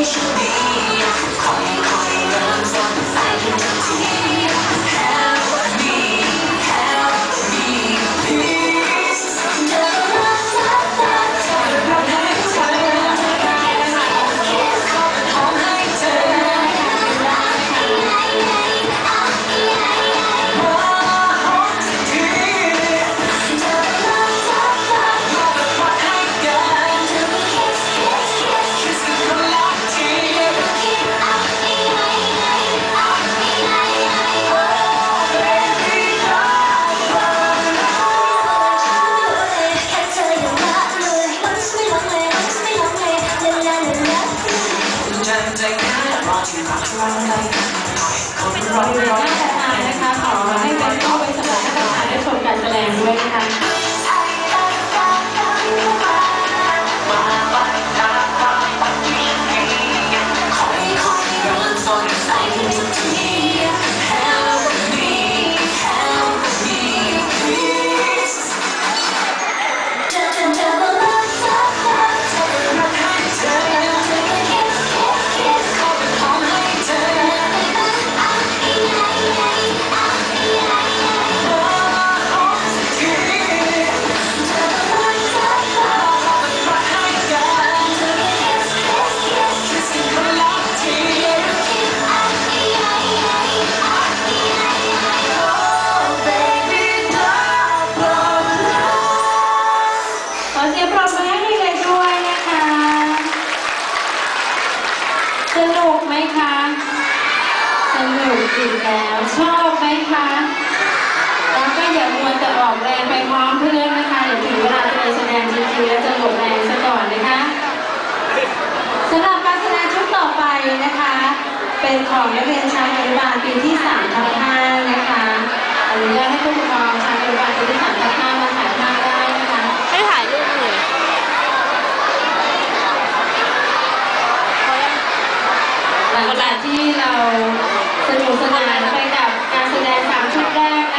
English บริเวณหน้าสะพานนะคะขอให้เป็นเข้าไปสำหรับนักศึกษาได้ชมการแสดงด้วยนะคะ อีกแล้ว ชอบไหมคะ แล้วก็อย่ามัวแต่ออกแรงไปพร้อมเพื่อนนะคะ เดี๋ยวถึงเวลาจะไปแสดงจริงๆแล้วจะหมดแรงซะก่อนนะคะสำหรับการแสดงชุดต่อไปนะคะ เป็นของนักเรียนชั้นอนุบาลปีที่3ทับ5นะคะอนุญาตให้ผู้ปกครองชั้นอนุบาลปีที่3ทับ5มาถ่ายภาพได้นะคะให้ถ่ายรูปหน่อยพอยังหลังจากที่เราส นุกสนานไปกับการแสดงสามชุดแรก